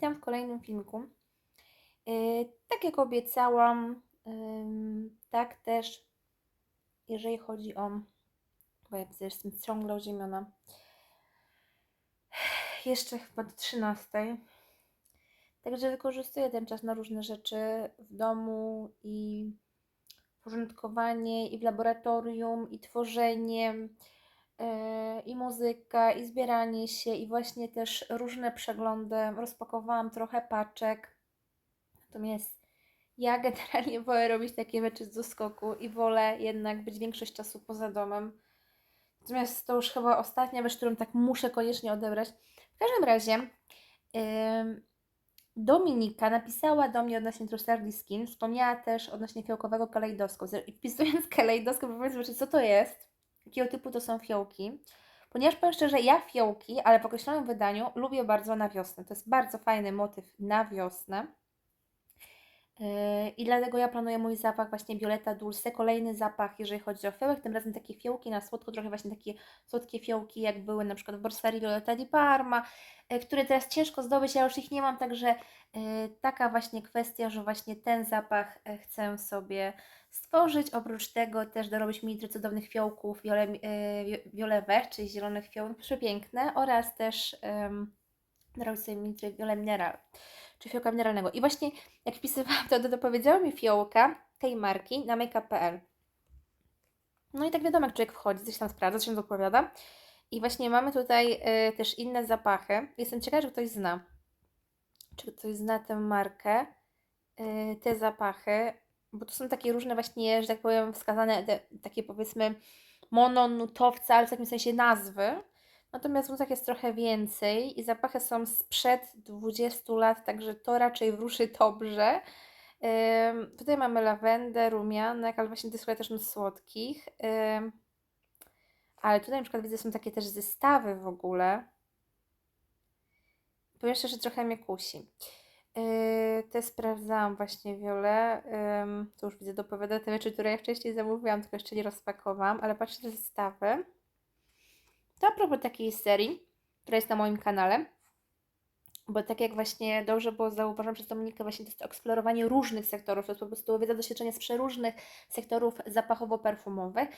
Witam w kolejnym filmiku. Yy, tak jak obiecałam, tak też, jeżeli chodzi o. Bo ja jestem ciągle oziemiona. Jeszcze chyba do 13. Także wykorzystuję ten czas na różne rzeczy w domu i porządkowanie, i w laboratorium, i tworzenie, i muzyka, i zbieranie się, i właśnie też różne przeglądy. Rozpakowałam trochę paczek. Natomiast ja generalnie wolę robić takie rzeczy z doskoku i wolę jednak być większość czasu poza domem. Natomiast to już chyba ostatnia rzecz, którą tak muszę koniecznie odebrać. W każdym razie ym, Dominika napisała do mnie odnośnie Trussardi Skin, wspomniała też odnośnie fiołkowego kalejdoskopu. I wpisując kalejdoskop, powiedz zobaczyć, co to jest, jakiego typu to są fiołki. Ponieważ powiem szczerze, ja fiołki, ale w określonym wydaniu lubię bardzo na wiosnę. To jest bardzo fajny motyw na wiosnę. Yy, I dlatego ja planuję mój zapach właśnie Violeta Dulce, kolejny zapach, jeżeli chodzi o fiołek, tym razem takie fiołki na słodko, trochę właśnie takie słodkie fiołki, jak były na przykład w Borsari Violeta di Parma, yy, które teraz ciężko zdobyć, ja już ich nie mam, także yy, taka właśnie kwestia, że właśnie ten zapach chcę sobie stworzyć. Oprócz tego też dorobić mililitry cudownych fiołków wiole, czyli zielonych fiołek, przepiękne oraz też yy, dorobić sobie mililitry Viole Mineral czy fiołka mineralnego. I właśnie jak wpisywałam to, to dopowiedziała mi fiołka tej marki na makeup.pl. No i tak wiadomo, jak człowiek wchodzi, coś tam sprawdza, coś się dopowiada. I właśnie mamy tutaj y, też inne zapachy. Jestem ciekawa, czy ktoś zna. Czy ktoś zna tę markę, y, te zapachy, bo to są takie różne właśnie, że tak powiem, wskazane, te, takie powiedzmy mononutowce, ale w takim sensie nazwy. Natomiast nutach jest trochę więcej i zapachy są sprzed 20 lat, także to raczej wróży dobrze. Tutaj mamy lawendę, rumianek, ale właśnie to jest też nut słodkich. Ale tutaj na przykład widzę, są takie też zestawy w ogóle. Powiem szczerze, trochę mnie kusi. Yy, te sprawdzałam właśnie wiole. Yy, tu już widzę, dopowiada te rzeczy, które ja wcześniej zamówiłam, tylko jeszcze nie rozpakowałam, ale patrzę te zestawy. To a propos takiej serii, która jest na moim kanale, bo tak jak właśnie dobrze było zauważone przez Dominikę, właśnie to jest eksplorowanie różnych sektorów, to jest po prostu wiedza, doświadczenie z przeróżnych sektorów zapachowo-perfumowych,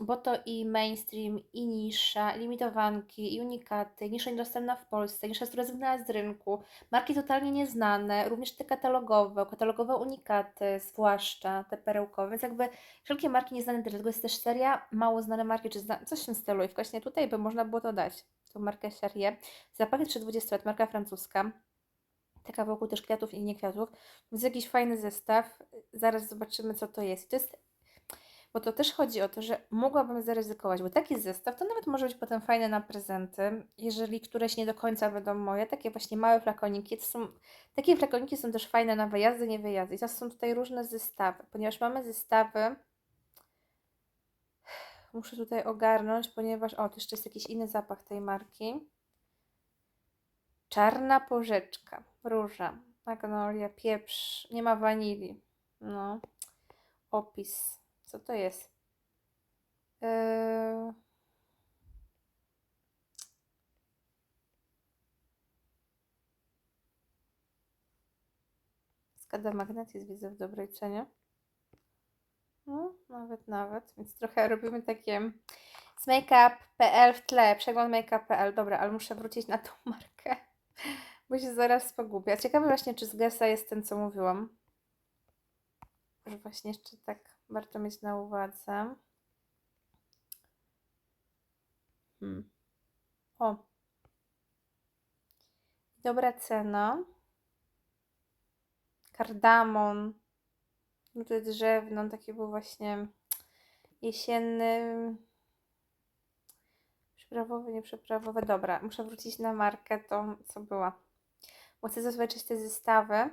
bo to i mainstream, i nisza, limitowanki, i unikaty, nisza niedostępna w Polsce, nisza, która zrezygnowała z rynku, marki totalnie nieznane, również te katalogowe, katalogowe unikaty, zwłaszcza te perełkowe, więc jakby wszelkie marki nieznane, dlatego jest też seria mało znane marki, czy zna, coś w tym stylu i właśnie tutaj by można było to dać, tą markę Charrier, zapachy 320 lat, marka francuska, taka wokół też kwiatów i nie kwiatów, więc jakiś fajny zestaw, zaraz zobaczymy co to jest. I to jest bo to też chodzi o to, że mogłabym zaryzykować, bo taki zestaw to nawet może być potem fajne na prezenty, jeżeli któreś nie do końca będą moje, takie właśnie małe flakoniki, to są, takie flakoniki są też fajne na wyjazdy, nie wyjazdy. I teraz są tutaj różne zestawy, ponieważ mamy zestawy, muszę tutaj ogarnąć, ponieważ, o, to jeszcze jest jakiś inny zapach tej marki. Czarna porzeczka, róża, magnolia, pieprz, nie ma wanilii, no, opis co to jest? Yy... Skada magnetyzm widzę w dobrej cenie. No, nawet, nawet. Więc trochę robimy takie z makeup.pl w tle, przegląd makeup.pl. Dobra, ale muszę wrócić na tą markę, bo się zaraz pogubię. Ciekawe właśnie, czy z Gessa jest ten, co mówiłam. Że właśnie jeszcze tak warto mieć na uwadze. Hmm. O. Dobra cena. Kardamon. Nuty drzewną, taki był właśnie jesienny. Przyprawowy, nieprzyprawowy. Dobra, muszę wrócić na markę, to co była. Bo chcę zobaczyć te zestawy.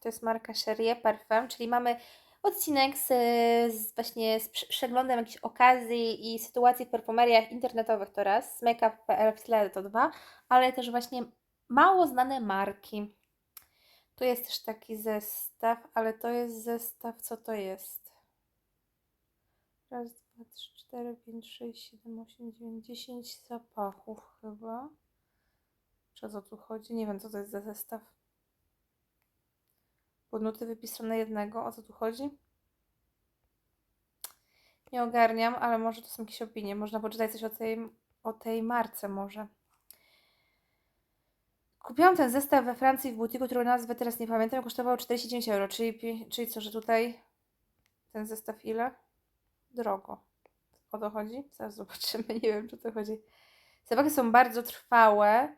To jest marka Cherie Parfum, czyli mamy odcinek z, z właśnie z przeglądem jakichś okazji i sytuacji w perfumeriach internetowych to raz, z makeup.pl w tle to dwa, ale też właśnie mało znane marki. Tu jest też taki zestaw, ale to jest zestaw, co to jest? Raz, dwa, trzy, cztery, pięć, sześć, siedem, osiem, dziewięć, dziesięć zapachów chyba. Czy o co tu chodzi? Nie wiem, co to jest za zestaw. Podnuty wypisane jednego. O co tu chodzi? Nie ogarniam, ale może to są jakieś opinie. Można poczytać coś o tej, o tej marce może. Kupiłam ten zestaw we Francji w butiku, którego nazwę teraz nie pamiętam. Kosztował 49 euro. Czyli, czyli co, że tutaj ten zestaw ile? Drogo. O to chodzi? Zaraz zobaczymy. Nie wiem, czy to chodzi. Zapachy są bardzo trwałe.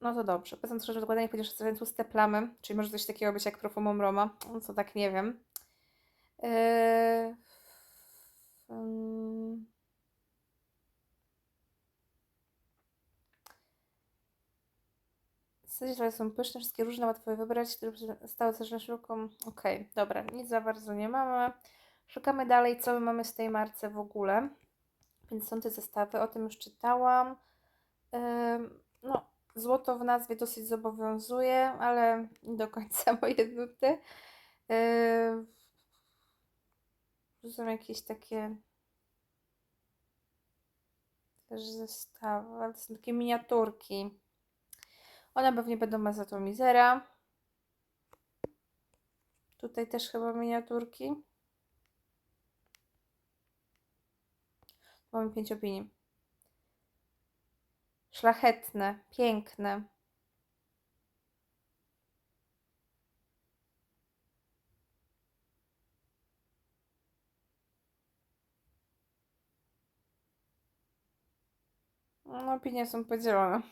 No to dobrze. Poza tym, że dokładnie ponieważ są tłuste plamy, czyli może coś takiego być jak profumum Roma. No co tak nie wiem. Yy... trochę są pyszne, wszystkie różne, łatwo je wybrać, które stały też na szybką. Okej, dobra, nic za bardzo nie mamy. Szukamy dalej, co my mamy z tej marce w ogóle. Więc są te zestawy, o tym już czytałam. Ym, no, złoto w nazwie dosyć zobowiązuje, ale nie do końca moje nuty. Yy, są jakieś takie też zestawy, ale to są takie miniaturki. One pewnie będą mezatomizera. Tutaj też chyba miniaturki. Mamy pięć opinii. Szlachetne, piękne. No, opinie są podzielone.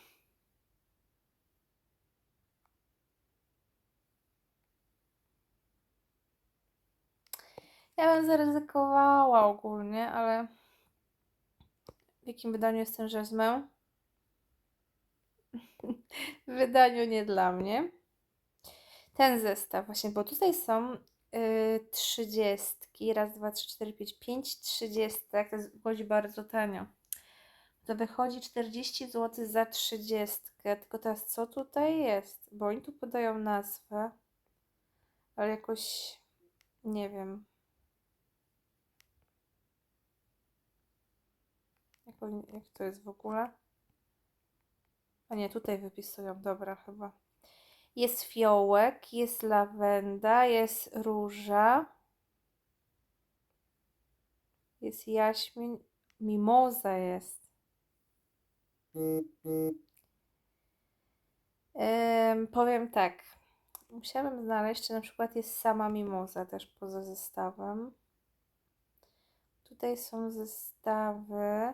Ja bym zaryzykowała ogólnie, ale w jakim wydaniu jest ten, że wezmę? W wydaniu nie dla mnie. Ten zestaw właśnie, bo tutaj są yy, trzydziestki. Raz, dwa, trzy, cztery, pięć, pięć trzydziestek. To jest, wychodzi bardzo tanio. To wychodzi 40 zł za trzydziestkę. Tylko teraz co tutaj jest? Bo oni tu podają nazwę, ale jakoś nie wiem. Jak to jest w ogóle? A nie, tutaj wypisują, dobra, chyba. Jest fiołek, jest lawenda, jest róża, jest jaśmin, mimoza jest. Em, powiem tak, musiałabym znaleźć, czy na przykład jest sama mimoza też poza zestawem. Tutaj są zestawy.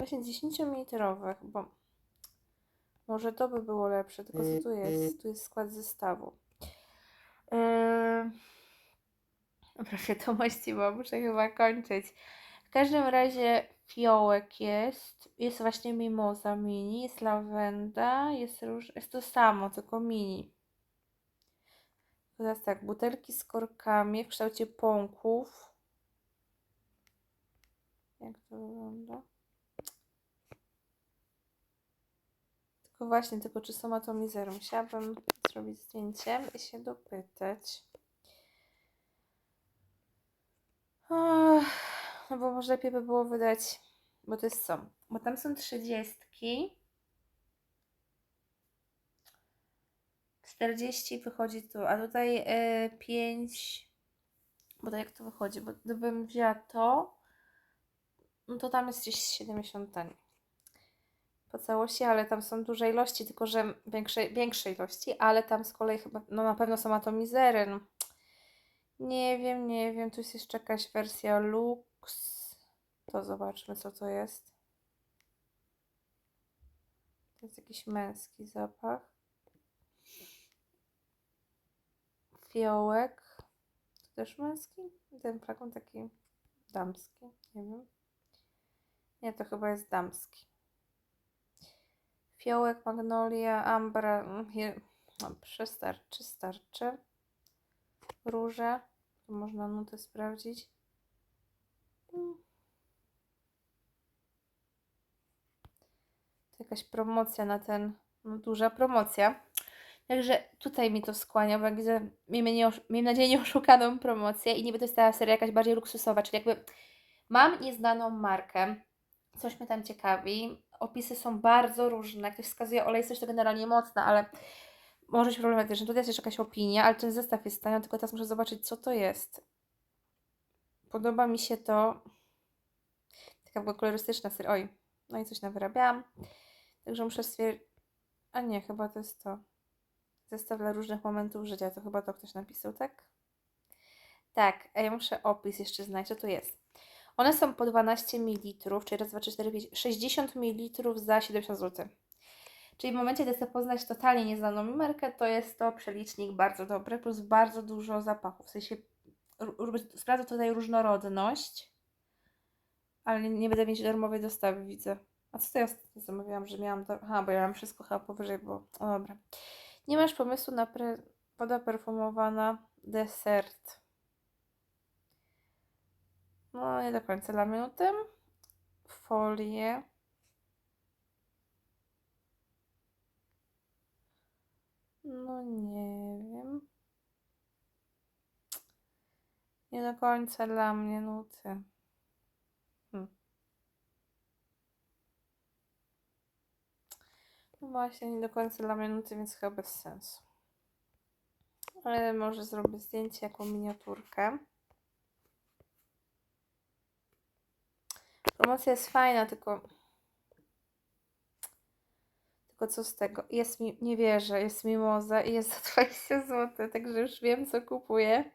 Właśnie 10-litrowych, bo może to by było lepsze, tylko co tu jest? Tu jest skład zestawu. Yy... Prawie to mościło, muszę chyba kończyć. W każdym razie fiołek jest, jest właśnie mimoza mini, jest lawenda, jest róż, jest to samo, tylko mini. Teraz tak, butelki z korkami w kształcie pąków. Jak to wygląda? Tylko właśnie, tylko czy są atomizery? Musiałabym zrobić zdjęcie i się dopytać. Ach, No bo może lepiej by było wydać, bo to jest co? Bo tam są trzydziestki. 40 wychodzi tu, a tutaj y, 5. Bo to jak to wychodzi? Bo gdybym wzięła to, no to tam jest gdzieś 70 taniej. Po całości, ale tam są duże ilości, tylko że większe, większe ilości, ale tam z kolei chyba, no na pewno są atomizery. No. Nie wiem, nie wiem, tu jest jeszcze jakaś wersja Lux. To zobaczmy, co to jest. To jest jakiś męski zapach. Fiołek. To też męski? Ten flakon taki damski, nie wiem. Nie, to chyba jest damski. Fiołek, magnolia, ambra. mm, je- Dobrze, starczy. Róże. Tu można nutę sprawdzić. Mm. To jakaś promocja na ten. No, duża promocja. Także tutaj mi to skłania, bo jak widzę, miejmy, nie, miejmy nadzieję, nieoszukaną promocję i niby to jest ta seria jakaś bardziej luksusowa, czyli jakby mam nieznaną markę, Coś mnie tam ciekawi. Opisy są bardzo różne. Jak ktoś wskazuje olej, coś to generalnie mocne, ale może być problematyczne. Tutaj jest jeszcze jakaś opinia, ale ten zestaw jest tani, tylko teraz muszę zobaczyć, co to jest. Podoba mi się to. Taka była kolorystyczna seria. Oj, no i coś nawyrabiałam. Także muszę stwierdzić. A nie, chyba to jest to. Zestaw dla różnych momentów życia. To chyba to ktoś napisał, tak? Tak, a ja muszę opis jeszcze znać, co to jest. One są po 12 ml, czyli raz, dwa, trzy, cztery, pięć, 60 ml za 70 zł. Czyli w momencie, gdy chcę poznać totalnie nieznaną mi markę, to jest to przelicznik bardzo dobry, plus bardzo dużo zapachów. W sensie sprawdza tutaj różnorodność, ale nie, nie będę mieć darmowej dostawy, widzę. A co to ja ostatnio zamawiałam, że miałam... Do... Aha, bo ja mam wszystko chyba powyżej, bo... O, dobra. Nie masz pomysłu na pre... woda perfumowana desert. No, nie do końca dla minuty. Folię. No nie wiem. Nie do końca dla mnie nuty. Hmm. No właśnie, nie do końca dla mnie nuty, więc chyba bez sensu. Ale może zrobię zdjęcie jako miniaturkę. Promocja jest fajna, tylko. Tylko co z tego? Jest mi, nie wierzę, jest mimoza i jest za 20 zł, także już wiem, co kupuję.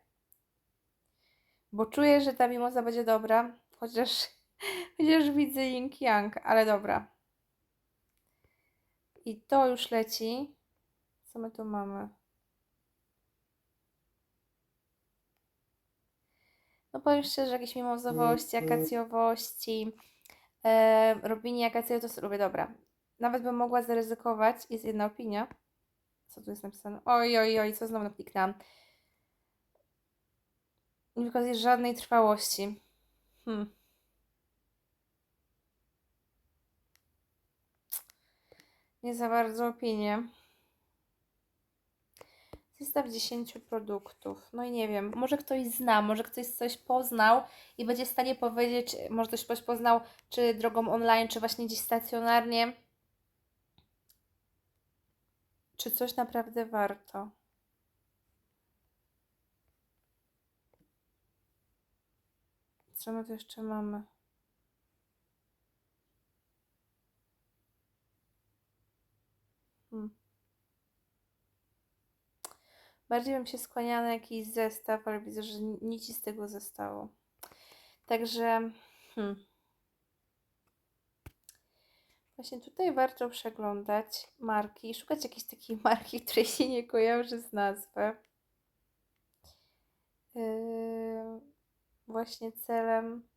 Bo czuję, że ta mimoza będzie dobra, chociaż, chociaż widzę Ying Yang, ale dobra. I to już leci. Co my tu mamy? No powiem szczerze, jakieś mimozowości, akacjowości, e, robienie akacjowe to lubię, dobra. Nawet bym mogła zaryzykować, jest jedna opinia. Co tu jest napisane? Oj, oj, oj, co znowu nakliknęłam. Nie wykazuje żadnej trwałości. Hmm. Nie za bardzo opinie. Zestaw 10 produktów. No i nie wiem, może ktoś zna, może ktoś coś poznał i będzie w stanie powiedzieć, może ktoś coś poznał, czy drogą online, czy właśnie gdzieś stacjonarnie. Czy coś naprawdę warto? Co my tu jeszcze mamy? Hmm. Bardziej bym się skłaniała na jakiś zestaw, ale widzę, że nic z tego zostało. Także, hmm. Właśnie tutaj warto przeglądać marki, szukać jakiejś takiej marki, której się nie kojarzy z nazwy. Yy, właśnie celem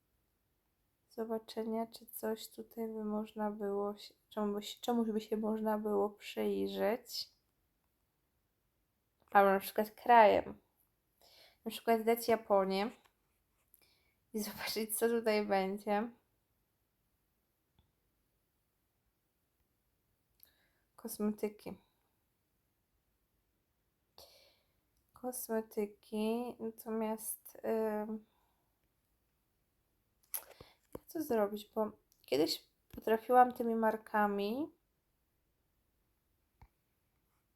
zobaczenia, czy coś tutaj by można było, się, czemu by się, czemuś by się można było przyjrzeć. Albo na przykład krajem. Na przykład dać Japonię i zobaczyć, co tutaj będzie. Kosmetyki. Kosmetyki, natomiast yy, co zrobić, bo kiedyś potrafiłam tymi markami.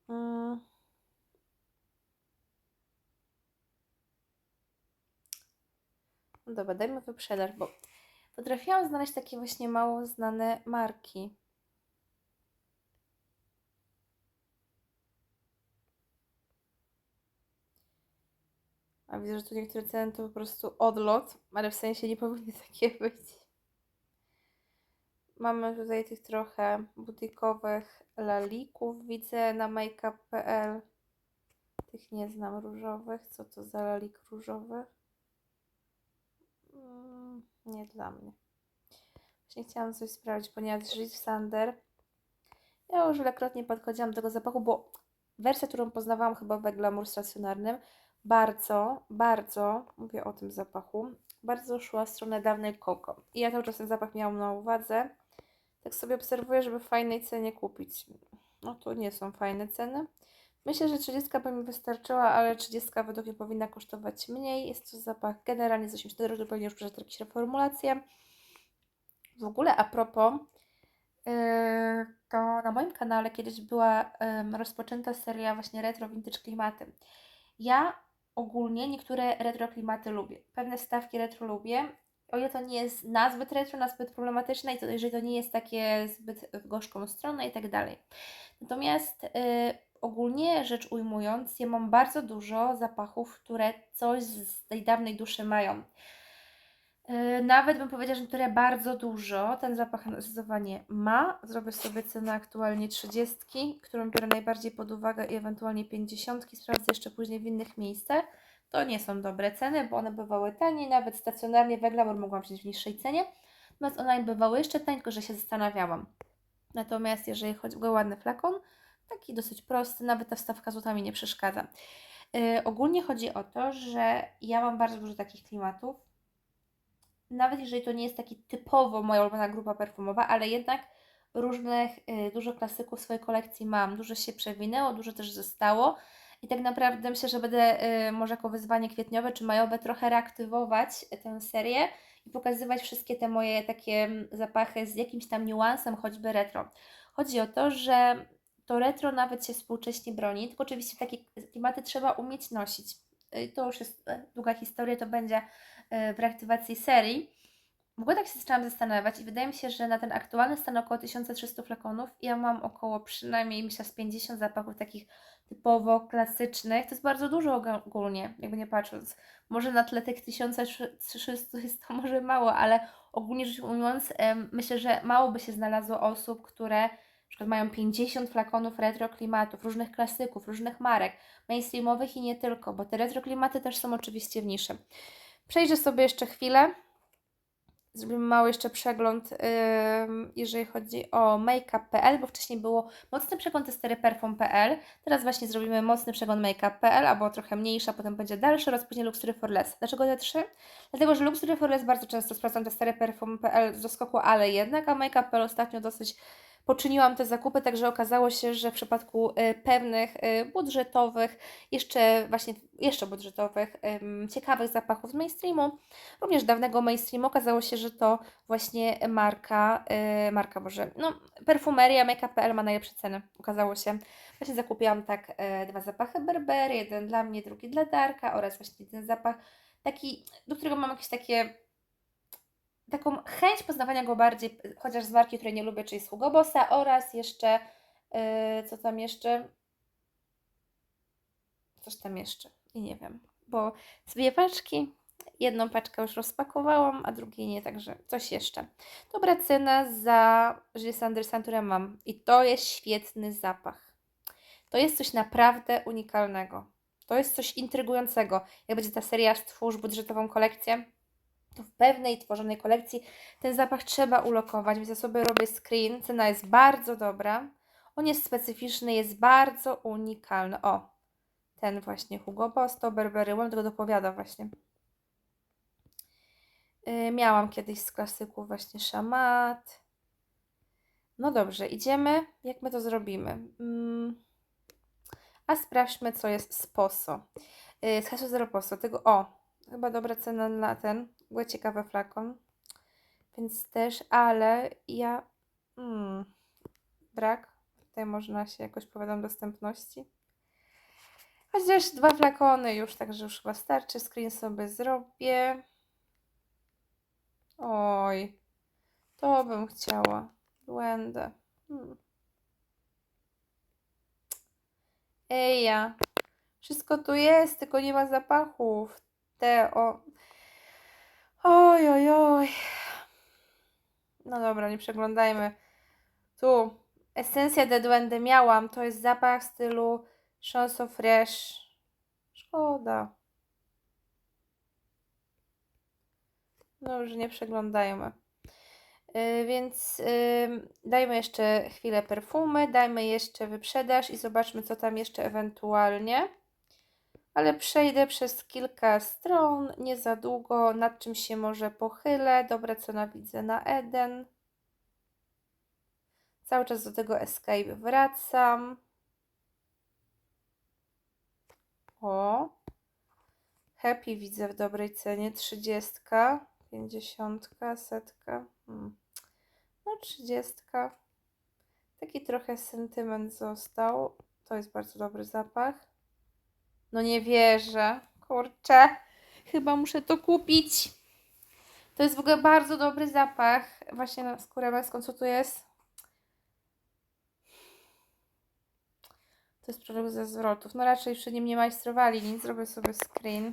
Mm, No dobra, dajmy wyprzedaż, bo potrafiłam znaleźć takie właśnie mało znane marki. A widzę, że tu niektóre ceny to po prostu odlot, ale w sensie nie powinny takie być. Mamy tutaj tych trochę butikowych lalików, widzę na makeup.pl. Tych nie znam różowych. Co to za lalik różowy? Nie dla mnie. Właśnie chciałam coś sprawdzić, ponieważ Żyć Sander. Ja już wielokrotnie podchodziłam do tego zapachu, bo wersja, którą poznawałam chyba we glamour stacjonarnym, bardzo, bardzo, mówię o tym zapachu, bardzo szła w stronę dawnej Coco. I ja cały czas ten zapach miałam na uwadze. Tak sobie obserwuję, żeby w fajnej cenie kupić. No to nie są fajne ceny. Myślę, że 30 by mi wystarczyła, ale 30 według mnie powinna kosztować mniej. Jest to zapach generalnie z 84, to pewnie już przeszedł jakieś reformulacje. W ogóle a propos, yy, to na moim kanale kiedyś była rozpoczęta seria właśnie retro vintage klimaty. Ja ogólnie niektóre retro klimaty lubię. Pewne stawki retro lubię. O ile to nie jest nazbyt retro, nazbyt problematyczne i to, jeżeli to nie jest takie zbyt w gorzką stronę i tak dalej. Natomiast y, ogólnie rzecz ujmując, ja mam bardzo dużo zapachów, które coś z tej dawnej duszy mają. Y, Nawet bym powiedziała, że które bardzo dużo ten zapach zdecydowanie ma. Zrobię sobie cenę aktualnie 30, którą biorę najbardziej pod uwagę i ewentualnie 50. Sprawdzę jeszcze później w innych miejscach. To nie są dobre ceny, bo one bywały taniej, nawet stacjonarnie w Eglamour mogłam wziąć w niższej cenie. Natomiast online bywały jeszcze tylko że się zastanawiałam. Natomiast jeżeli chodzi o ładny flakon, taki dosyć prosty, nawet ta wstawka złota mi nie przeszkadza. Yy, ogólnie chodzi o to, że ja mam bardzo dużo takich klimatów. Nawet jeżeli to nie jest taki typowo moja ulubiona grupa perfumowa, ale jednak różnych, yy, dużo klasyków swojej kolekcji mam. Dużo się przewinęło, dużo też zostało. I tak naprawdę myślę, że będę yy, może jako wyzwanie kwietniowe czy majowe trochę reaktywować tę serię i pokazywać wszystkie te moje takie mm, zapachy z jakimś tam niuansem, choćby retro. Chodzi o to, że to retro nawet się współcześnie broni, tylko oczywiście takie klimaty trzeba umieć nosić. Y, To już jest e, długa historia, to będzie e, w reaktywacji serii. W ogóle tak się zaczęłam zastanawiać i wydaje mi się, że na ten aktualny stan około 1300 flakonów ja mam około przynajmniej myślę z 50 zapachów takich typowo klasycznych. To jest bardzo dużo ogó- ogólnie, jakby nie patrząc. Może na tle tych 1300 jest to może mało, ale ogólnie rzecz ujmując, myślę, że mało by się znalazło osób, które przykład mają 50 flakonów retro klimatów, różnych klasyków, różnych marek, mainstreamowych i nie tylko, bo te retro klimaty też są oczywiście w niszy. Przejrzę sobie jeszcze chwilę. Zrobimy mały jeszcze przegląd, ym, jeżeli chodzi o makeup.pl, bo wcześniej było mocny przegląd testery perfum.pl. Teraz właśnie zrobimy mocny przegląd makeup.pl, albo trochę mniejszy, a potem będzie dalszy oraz później Luxury for Less. Dlaczego te trzy? Dlatego, że Luxury for Less bardzo często sprawdzam testery perfum.pl z doskoku, ale jednak, a makeup.pl ostatnio dosyć poczyniłam te zakupy, także okazało się, że w przypadku y, pewnych y, budżetowych, jeszcze właśnie jeszcze budżetowych, ciekawych zapachów z mainstreamu, również dawnego mainstreamu, okazało się, że to właśnie marka, y, marka Boże, no perfumeria Makeup.pl ma najlepsze ceny, okazało się. Właśnie zakupiłam tak dwa zapachy Burberry, jeden dla mnie, drugi dla Darka oraz właśnie ten zapach taki, do którego mam jakieś takie taką chęć poznawania go bardziej, chociaż z marki, której nie lubię, czyli z Hugo Bossa oraz jeszcze, yy, co tam jeszcze? Coś tam jeszcze i nie wiem, bo dwie paczki, jedną paczkę już rozpakowałam, a drugiej nie, także coś jeszcze. Dobra cena za Gilles Anderson, które mam i to jest świetny zapach. To jest coś naprawdę unikalnego. To jest coś intrygującego. Jak będzie ta seria Stwórz budżetową kolekcję, to w pewnej tworzonej kolekcji ten zapach trzeba ulokować, więc ja sobie robię screen. Cena jest bardzo dobra. On jest specyficzny, jest bardzo unikalny. O, ten właśnie Hugo Boss, to Burberry One, tego dopowiada właśnie. Yy, miałam kiedyś z klasyków właśnie Shamat. No dobrze, idziemy. Jak my to zrobimy? Mm. A sprawdźmy, co jest z Poso. Yy, z hasła Zero Poso. Tego, o, chyba dobra cena na ten. Była ciekawy flakon. Więc też, ale ja... Mm, brak. Tutaj można się jakoś powiadam dostępności. Chociaż dwa flakony już, także już chyba starczy. Screen sobie zrobię. Oj, to bym chciała. Błędę. Hmm. Ej, ja. Wszystko tu jest, tylko nie ma zapachów. Te o. Oj, oj, oj. No dobra, nie przeglądajmy. Tu. Esencja de Duende miałam. To jest zapach stylu Chanson Fresh. Szkoda. No już nie przeglądajmy. Yy, więc yy, dajmy jeszcze chwilę perfumy, dajmy jeszcze wyprzedaż i zobaczmy, co tam jeszcze ewentualnie. Ale przejdę przez kilka stron, nie za długo, nad czym się może pochylę. Dobra cena widzę na Eden. Cały czas do tego Escape wracam. O. Happy widzę w dobrej cenie. 30, 50, setka. Hmm. No, trzydziestka. Taki trochę sentyment został. To jest bardzo dobry zapach. No nie wierzę. Kurczę. Chyba muszę to kupić. To jest w ogóle bardzo dobry zapach. Właśnie na skórę męską. Co to jest? To jest produkt ze zwrotów. No raczej przy nim nie majstrowali nic. Zrobię sobie screen.